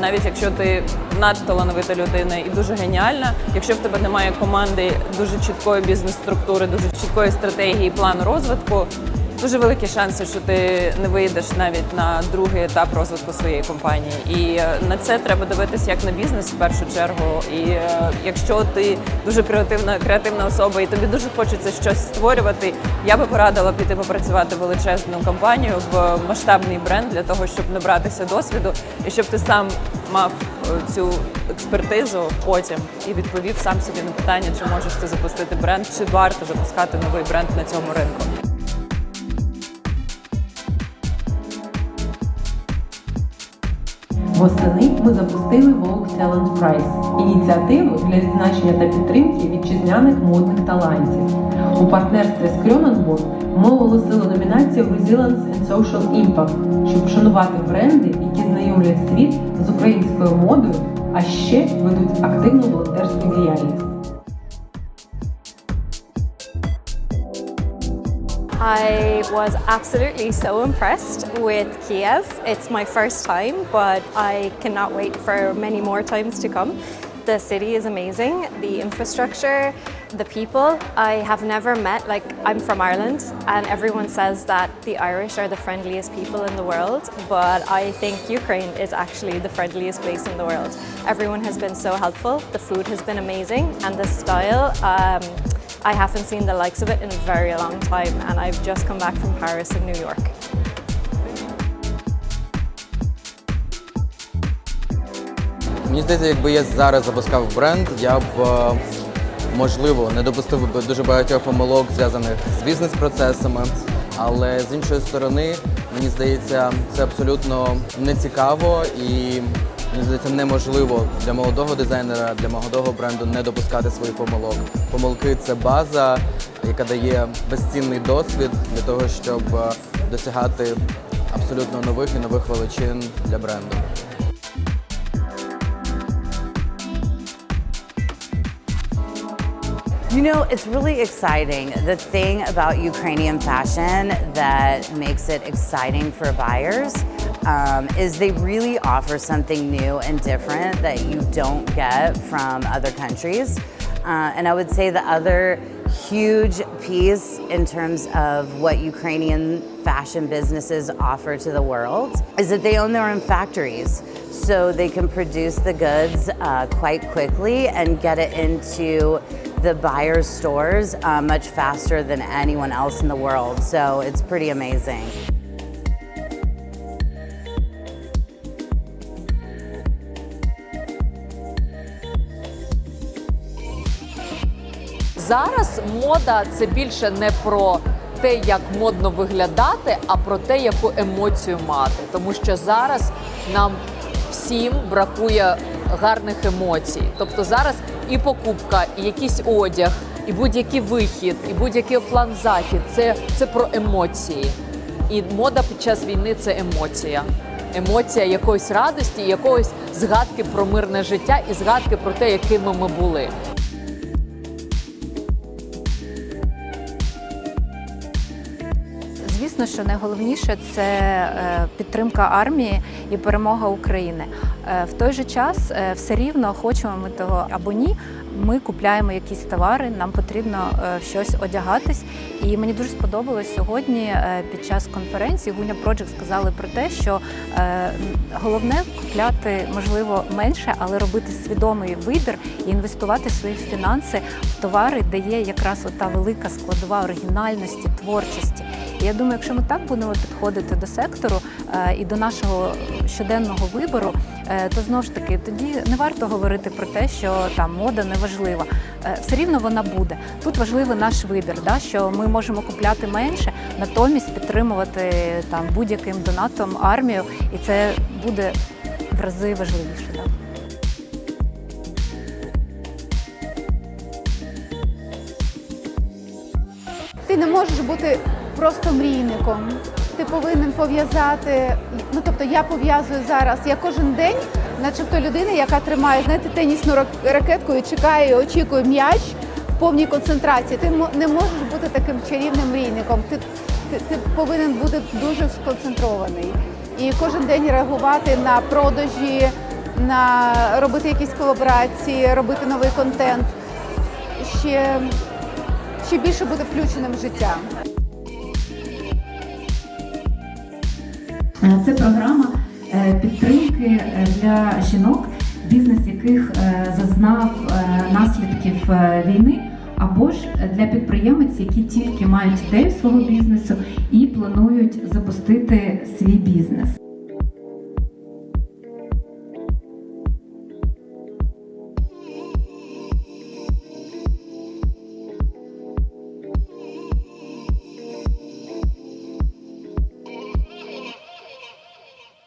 навіть якщо ти надталановита людина і дуже геніальна, якщо в тебе немає команди дуже чіткої бізнес-структури, дуже чіткої стратегії, плану розвитку, дуже великі шанси, що ти не вийдеш навіть на другий етап розвитку своєї компанії. І е, на це треба дивитися як на бізнес в першу чергу. І е, якщо ти дуже креативна, креативна особа, і тобі дуже хочеться щось створювати, я би порадила піти попрацювати в величезну компанію в масштабний бренд для того, щоб набратися досвіду і щоб ти сам мав е, цю експертизу потім і відповів сам собі на питання, чи можеш ти запустити бренд, чи варто запускати новий бренд на цьому ринку. Восени ми запустили Vogue Talent Prize – ініціативу для відзначення та підтримки вітчизняних модних талантів. У партнерстві з Кроненбург ми оголосили номінацію Resilience and Social Impact, щоб вшанувати бренди, які знайомлять світ з українською модою, а ще ведуть активну волонтерську діяльність. I was absolutely so impressed with Kiev. It's my first time, but I cannot wait for many more times to come. The city is amazing, the infrastructure, the people. I have never met, like, I'm from Ireland, and everyone says that the Irish are the friendliest people in the world, but I think Ukraine is actually the friendliest place in the world. Everyone has been so helpful, the food has been amazing, and the style. Um, I haven't seen the likes of it in a very long time, and I've just come back from Paris and New York. Мені здається, якби я зараз запускав бренд, я б е, можливо не допустив би дуже багатьох помилок, зв'язаних з бізнес-процесами. Але з іншої сторони, мені здається, це абсолютно нецікаво і мені здається неможливо для молодого дизайнера, для молодого бренду не допускати своїх помилок. Помилки це база, яка дає безцінний досвід для того, щоб е, досягати абсолютно нових і нових величин для бренду. You know, it's really exciting. The thing about Ukrainian fashion that makes it exciting for buyers um, is they really offer something new and different that you don't get from other countries. Uh, and I would say the other huge piece in terms of what Ukrainian fashion businesses offer to the world is that they own their own factories. So they can produce the goods uh, quite quickly and get it into the buyer's stores uh, much faster than anyone else in the world. So it's pretty amazing. Зараз мода це більше не про те, як модно виглядати, а про те, яку емоцію мати. Тому що зараз нам всім бракує гарних емоцій. Тобто зараз і покупка, і якийсь одяг, і будь-який вихід, і будь-який офлайн-захід це, це про емоції. І мода під час війни це емоція. Емоція якоїсь радості, якоїсь згадки про мирне життя і згадки про те, якими ми були. Звісно, що найголовніше це е, підтримка армії і перемога України. Е, В той же час е, все рівно хочемо ми того або ні. Ми купляємо якісь товари, нам потрібно щось одягатись. І мені дуже сподобалось сьогодні під час конференції Гуня Project сказали про те, що головне купляти можливо менше, але робити свідомий вибір і інвестувати свої фінанси в товари, де є якраз ота велика складова оригінальності, творчості. Я думаю, якщо ми так будемо підходити до сектору е, і до нашого щоденного вибору, е, то знову ж таки тоді не варто говорити про те, що там мода не важлива. Е, Все рівно вона буде. Тут важливий наш вибір, да, що ми можемо купляти менше, натомість підтримувати там будь-яким донатом армію, і це буде в рази важливіше. Да. Ти не можеш бути просто мрійником. Ти повинен пов'язати. Ну тобто я пов'язую зараз. Я кожен день, начебто людина, яка тримає знаєте, тенісну ракетку і чекає, і очікує м'яч в повній концентрації. Ти не можеш бути таким чарівним мрійником. Ти, ти, ти повинен бути дуже сконцентрований. І кожен день реагувати на продажі, на робити якісь колаборації, робити новий контент, ще, ще більше бути включеним в життя. Це програма е, підтримки е, для жінок, бізнес яких е, зазнав е, наслідків е, війни, або ж для підприємець, які тільки мають ідею свого бізнесу і планують запустити свій бізнес.